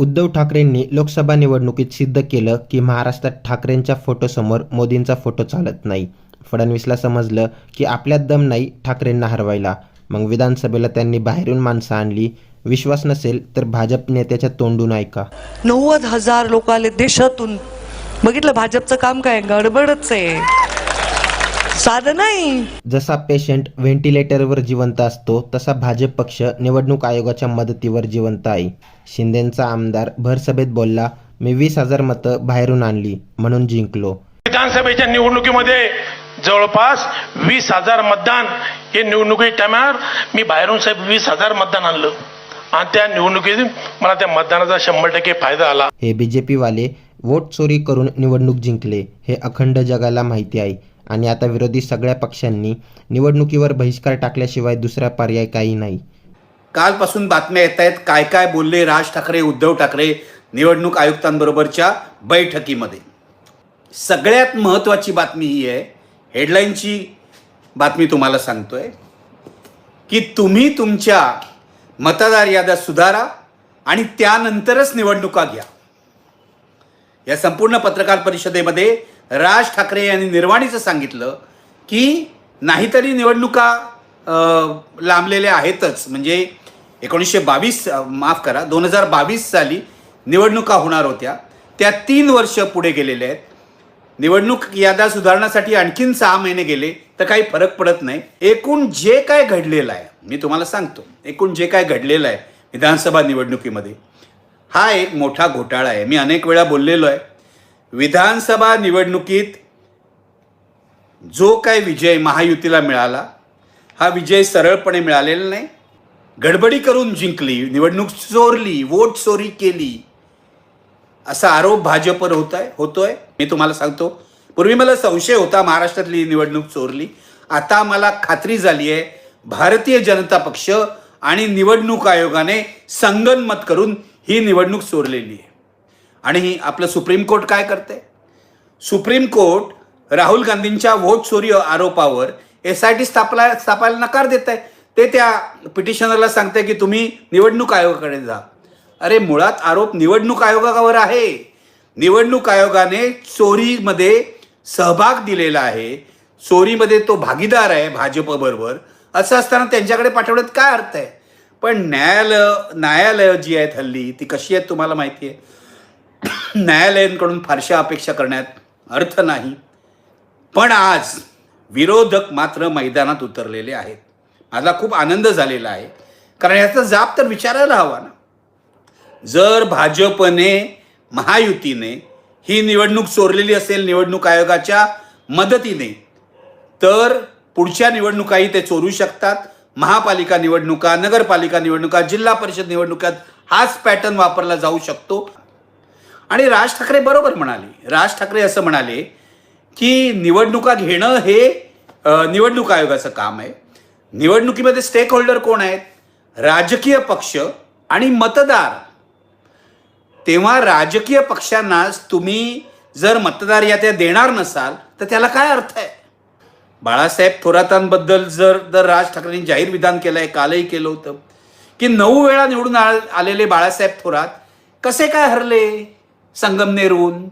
उद्धव ठाकरेंनी लोकसभा निवडणुकीत सिद्ध केलं की महाराष्ट्रात ठाकरेंच्या फोटोसमोर मोदींचा फोटो चालत नाही. फडणवीसला समजलं की आपल्यात दम नाही ठाकरेंना हरवायला. मग विधानसभेला त्यांनी बाहेरून माणसं आणली. विश्वास नसेल तर भाजप नेत्याच्या तोंडून ऐका. नव्वद हजार लोक आले देशातून. बघितलं भाजपचं काम काय? गडबडच आहे. साधं नाही जसा पेशंट व्हेंटिलेटरवर जिवंत असतो तसा भाजप पक्ष निवडणूक आयोगाच्या मदतीवर जिवंत आहे. शिंदेंचा आमदार भरसभेत बोलला मी वीस हजार मतं बाहेरून आणली म्हणून जिंकलो. विधानसभेच्या निवडणुकीमध्ये जवळपास वीस हजार मतदान हे निवडणुकी टायमावर मी बाहेरून साहेब वीस हजार मतदान आणलं. आणि त्या निवडणुकीत मला त्या मतदानाचा शंभर टक्के फायदा आला हे बी जे पीवाले वोट चोरी करून निवडणूक जिंकले हे अखंड जगाला माहिती आहे. आणि आता विरोधी सगळ्या पक्षांनी निवडणुकीवर बहिष्कार टाकल्याशिवाय दुसरा पर्याय काही नाही. कालपासून बातम्या येत आहेत काय काय बोलले राज ठाकरे उद्धव ठाकरे निवडणूक आयुक्तांबरोबरच्या बैठकीमध्ये. सगळ्यात महत्त्वाची बातमी ही आहे हेडलाईनची बातमी तुम्हाला सांगतोय की तुम्ही तुमच्या मतदार याद्या सुधारा आणि त्यानंतरच निवडणुका घ्या. या संपूर्ण पत्रकार परिषदेमध्ये राज ठाकरे यांनी निर्वाणीचं सांगितलं की नाहीतरी निवडणुका लांबलेल्या आहेतच. म्हणजे एकोणीसशे बावीस माफ करा दोन हजार बावीस साली निवडणुका होणार होत्या. त्या तीन वर्ष पुढे गेलेल्या आहेत. निवडणूक याद्या सुधारण्यासाठी आणखीन सहा महिने गेले तर काही फरक पडत नाही. एकूण जे काय घडलेलं आहे मी तुम्हाला सांगतो एकूण जे काय घडलेलं आहे विधानसभा निवडणुकीमध्ये हा एक मोठा घोटाळा आहे. मी अनेक वेळा बोललेलो आहे विधानसभा निवडणुकीत जो काय विजय महायुतीला मिळाला हा विजय सरळपणे मिळालेला नाही. गडबडी करून जिंकली निवडणूक चोरली वोट चोरी केली असा आरोप भाजपवर होत आहे होतोय. मी तुम्हाला सांगतो पूर्वी मला संशय होता महाराष्ट्रातली निवडणूक चोरली. आता मला खात्री झाली आहे भारतीय जनता पक्ष आणि निवडणूक आयोगाने संगनमत करून ही निवडणूक चोरलेली आहे. आणि आपलं सुप्रीम कोर्ट काय करते? सुप्रीम कोर्ट राहुल गांधींच्या वोट चोरी आरोपावर एस आय टी स्थापला स्थापायला नकार देत आहे ते त्या पिटिशनरला सांगते की तुम्ही निवडणूक आयोगाकडे जा. अरे मुळात आरोप निवडणूक आयोगावर आहे. निवडणूक आयोगाने चोरीमध्ये सहभाग दिलेला आहे. चोरीमध्ये तो भागीदार आहे भाजपबरोबर. असं असताना त्यांच्याकडे पाठवण्यात काय अर्थ आहे? पण न्यायालय न्यायालयं जी आहेत हल्ली ती कशी आहेत तुम्हाला माहिती आहे? न्यायालयांकडून फारशा अपेक्षा करण्यात अर्थ नाही. पण आज विरोधक मात्र मैदानात उतरलेले आहेत. माझा खूप आनंद झालेला आहे. कारण याचा जाब तर विचारायला हवा ना. जर भाजपने महायुतीने ही निवडणूक चोरलेली असेल निवडणूक आयोगाच्या मदतीने तर पुढच्या निवडणुकाही ते चोरू शकतात. महापालिका निवडणुका नगरपालिका निवडणुका जिल्हा परिषद निवडणुकात हाच पॅटर्न वापरला जाऊ शकतो. आणि राज ठाकरे बरोबर म्हणाले. राज ठाकरे असं म्हणाले की निवडणुका घेणं हे निवडणूक आयोगाचं काम आहे. निवडणुकीमध्ये स्टेक होल्डर कोण आहेत? राजकीय पक्ष आणि मतदार. तेव्हा राजकीय पक्षांनाच तुम्ही जर मतदार यात्या देणार नसाल तर त्याला काय अर्थ आहे? बाळासाहेब थोरातांबद्दल जर जर राज ठाकरेंनी जाहीर विधान केलं आहे कालही केलं होतं की नऊ वेळा निवडून आलेले बाळासाहेब थोरात कसे काय हरले? संगमनेरहून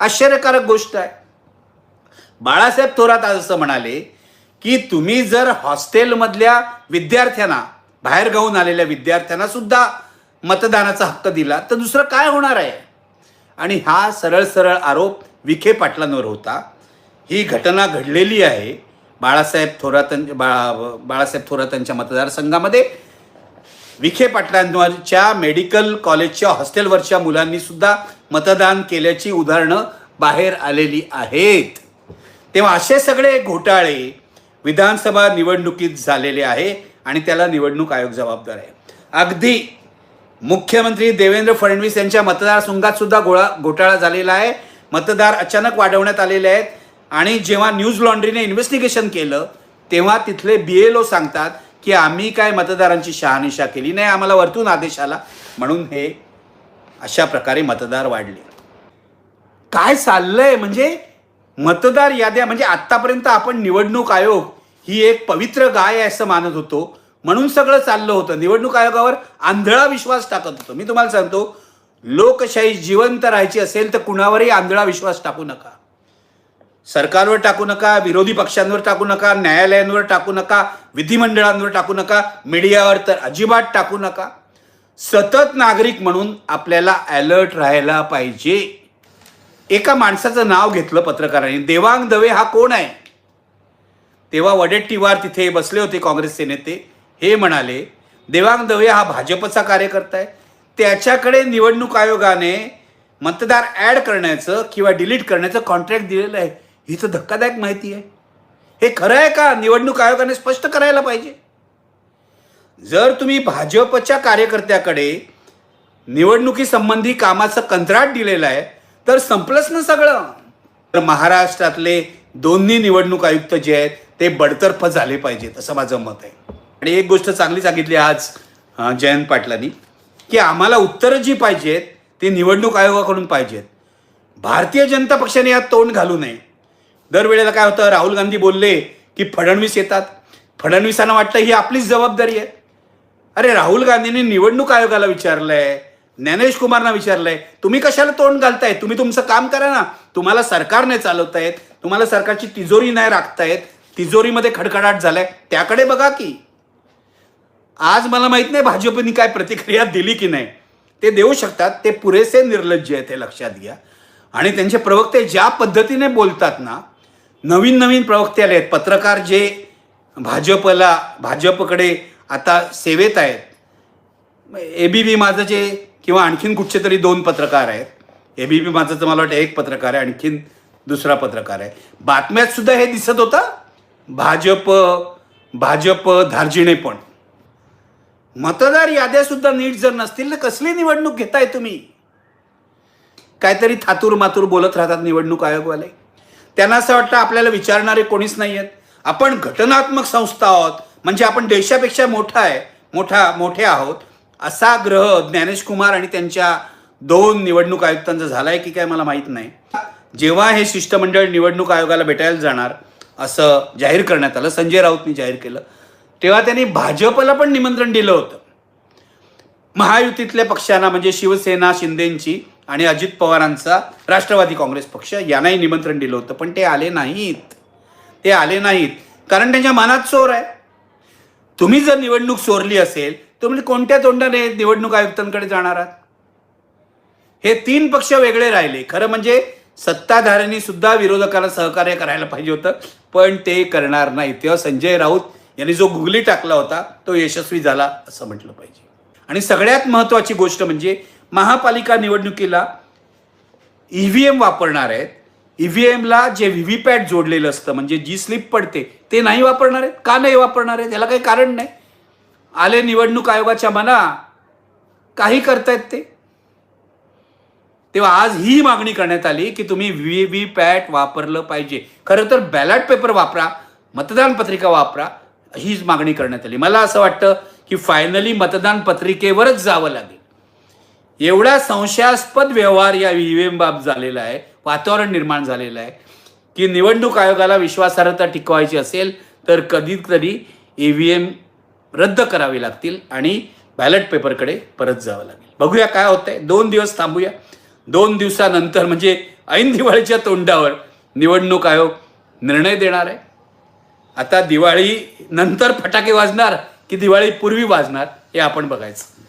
आश्चर्यकारक गोष्ट आहे. बाळासाहेब थोरात आज असं म्हणाले की तुम्ही जर हॉस्टेलमधल्या विद्यार्थ्यांना बाहेर गाऊन आलेल्या विद्यार्थ्यांना सुद्धा मतदानाचा हक्क दिला तर दुसरं काय होणार आहे? आणि हा सरळ सरळ आरोप विखे पाटलांवर होता. ही घटना घडलेली आहे बाळासाहेब थोरातां बाळा बाळासाहेब थोरातांच्या मतदारसंघामध्ये. विखे पाटलांवरच्या मेडिकल कॉलेजच्या हॉस्टेलवरच्या मुलांनी सुद्धा मतदान केल्याची उदाहरणं बाहेर आलेली आहेत. तेव्हा असे सगळे घोटाळे विधानसभा निवडणुकीत झालेले आहे आणि त्याला निवडणूक आयोग जबाबदार आहे. अगदी मुख्यमंत्री देवेंद्र फडणवीस यांच्या मतदारसंघात सुद्धा गोळा घोटाळा झालेला आहे. मतदार अचानक वाढवण्यात आलेले आहेत. आणि जेव्हा न्यूज लॉन्ड्रीने इन्व्हेस्टिगेशन केलं तेव्हा तिथले बी एल ओ सांगतात की आम्ही काय मतदारांची शहानिशा केली नाही आम्हाला वरतून आदेश आला. म्हणून हे अशा प्रकारे मतदार वाढले. काय चाललंय? म्हणजे मतदार याद्या म्हणजे आत्तापर्यंत आपण निवडणूक आयोग ही एक पवित्र गाय आहे असं मानत होतो. म्हणून सगळं चाललं होतं. निवडणूक आयोगावर आंधळा विश्वास टाकत होतो. मी तुम्हाला सांगतो लोकशाही जिवंत राहायची असेल तर कुणावरही आंधळा विश्वास टाकू नका. सरकारवर टाकू नका विरोधी पक्षांवर टाकू नका न्यायालयांवर टाकू नका विधिमंडळांवर टाकू नका मीडियावर तर अजिबात टाकू नका. सतत नागरिक म्हणून आपल्याला अलर्ट राहायला पाहिजे. एका माणसाचं नाव घेतलं पत्रकारांनी देवांग दवे हा कोण आहे? तेव्हा वडेट्टीवार तिथे बसले होते काँग्रेसचे नेते. हे म्हणाले देवांग दवे हा भाजपचा कार्यकर्ता आहे. त्याच्याकडे निवडणूक आयोगाने मतदार ॲड करण्याचं किंवा डिलीट करण्याचं कॉन्ट्रॅक्ट दिलेलं आहे. ही तर धक्कादायक माहिती आहे. हे खरं आहे का? निवडणूक आयोगाने स्पष्ट करायला पाहिजे. जर तुम्ही भाजपच्या कार्यकर्त्याकडे निवडणुकीसंबंधी कामाचं कंत्राट दिलेलं आहे तर संपलंच ना सगळं. तर महाराष्ट्रातले दोन्ही निवडणूक आयुक्त जे आहेत ते बडतर्फ झाले पाहिजेत असं माझं मत आहे. आणि एक गोष्ट चांगली सांगितली आज जयंत पाटलांनी की आम्हाला उत्तरं जी पाहिजेत ती निवडणूक आयोगाकडून पाहिजेत. भारतीय जनता पक्षाने यात तोंड घालू नये. दरवेळेला काय होतं? राहुल गांधी बोलले की फडणवीस येतात. फडणवीसांना वाटतं ही आपलीच जबाबदारी आहे. अरे राहुल गांधींनी निवडणूक आयोगाला विचारलंय ज्ञानेश कुमारना विचारलंय तुम्ही कशाला तोंड घालताय तुम्ही तुमचं काम करा ना. तुम्हाला सरकारने चालवतायत तुम्हाला सरकारची तिजोरी नाही राखतायत तिजोरीमध्ये खडखडाट झालाय. त्याकडे बघा की. आज मला माहीत नाही भाजपनी काय प्रतिक्रिया दिली की नाही. ते देऊ शकतात ते पुरेसे निर्लज्ज आहेत हे लक्षात घ्या. आणि त्यांचे प्रवक्ते ज्या पद्धतीने बोलतात ना नवीन नवीन प्रवक्ते आले आहेत. पत्रकार जे भाजपला भाजपकडे आता सेवेत आहेत. ए बी पी माझं जे किंवा आणखीन कुठचे तरी दोन पत्रकार आहेत. ए बी पी माझं तर मला वाटतं एक पत्रकार आहे आणखीन दुसरा पत्रकार आहे. बातम्यात सुद्धा हे दिसत होतं. भाजप भाजप धार्जिणे पण. मतदार याद्या सुद्धा नीट जर नसतील तर कसली निवडणूक घेताय तुम्ही? काहीतरी थातूर मातूर बोलत राहतात निवडणूक आयोगवाले. त्यांना असं वाटतं आपल्याला विचारणारे कोणीच नाही आहेत आपण घटनात्मक संस्था आहोत म्हणजे आपण देशापेक्षा मोठा आहे मोठा मोठे आहोत असा ग्रह ज्ञानेश कुमार आणि त्यांच्या दोन निवडणूक आयुक्तांचा झालाय की काय मला माहीत नाही. जेव्हा हे शिष्टमंडळ निवडणूक आयोगाला भेटायला जाणार असं जाहीर करण्यात आलं संजय राऊतनी जाहीर केलं तेव्हा त्यांनी भाजपला पण निमंत्रण दिलं होतं. महायुतीतल्या पक्षांना म्हणजे शिवसेना शिंदेंची आणि अजित पवारांचा राष्ट्रवादी काँग्रेस पक्ष यांनाही निमंत्रण दिलं होतं पण ते आले नाहीत. ते आले नाहीत. कारण त्यांच्या मनात चोर आहे. तुम्ही जर निवडणूक चोरली असेल तर म्हणजे कोणत्या तोंडाने निवडणूक आयुक्तांकडे जाणार आहात? हे तीन पक्ष वेगळे राहिले. खरं म्हणजे सत्ताधाऱ्यांनी सुद्धा विरोधकाला सहकार्य करायला पाहिजे होतं पण ते करणार नाही तेव्हा संजय राऊत यांनी जो गुगली टाकला होता तो यशस्वी झाला असं म्हटलं पाहिजे. आणि सगळ्यात महत्वाची गोष्ट म्हणजे महापालिका निवडणुकीला ई व्ही एम वापरणार आहेत. ईव्हीएमला जे व्ही व्ही पॅट जोडलेलं असतं म्हणजे जी स्लिप पडते ते नाही वापरणार आहेत? का नाही वापरणार आहेत? याला काही कारण नाही. आले निवडणूक आयोगाच्या मना काही करतायत ते. तेव्हा आज ही मागणी करण्यात आली की तुम्ही व्ही व्ही पॅट वापरलं पाहिजे. खरं तर बॅलट पेपर वापरा मतदान पत्रिका वापरा हीच मागणी करण्यात आली. मला असं वाटतं की फायनली मतदान पत्रिकेवरच जावं लागेल. एवढा संशयास्पद व्यवहार या व्हीएम बाब झालेला आहे वातावरण निर्माण झालेलं आहे की निवडणूक आयोगाला विश्वासार्हता टिकवायची असेल तर कधीतरी ईव्हीएम रद्द करावी लागतील आणि बॅलेट पेपरकडे परत जावं लागेल. बघूया काय होतंय. दोन दिवस थांबूया. दोन दिवसानंतर म्हणजे ऐन दिवाळीच्या तोंडावर निवडणूक आयोग निर्णय देणार आहे. आता दिवाळी नंतर फटाके वाजणार की दिवाळी पूर्वी वाजणार हे आपण बघायचं.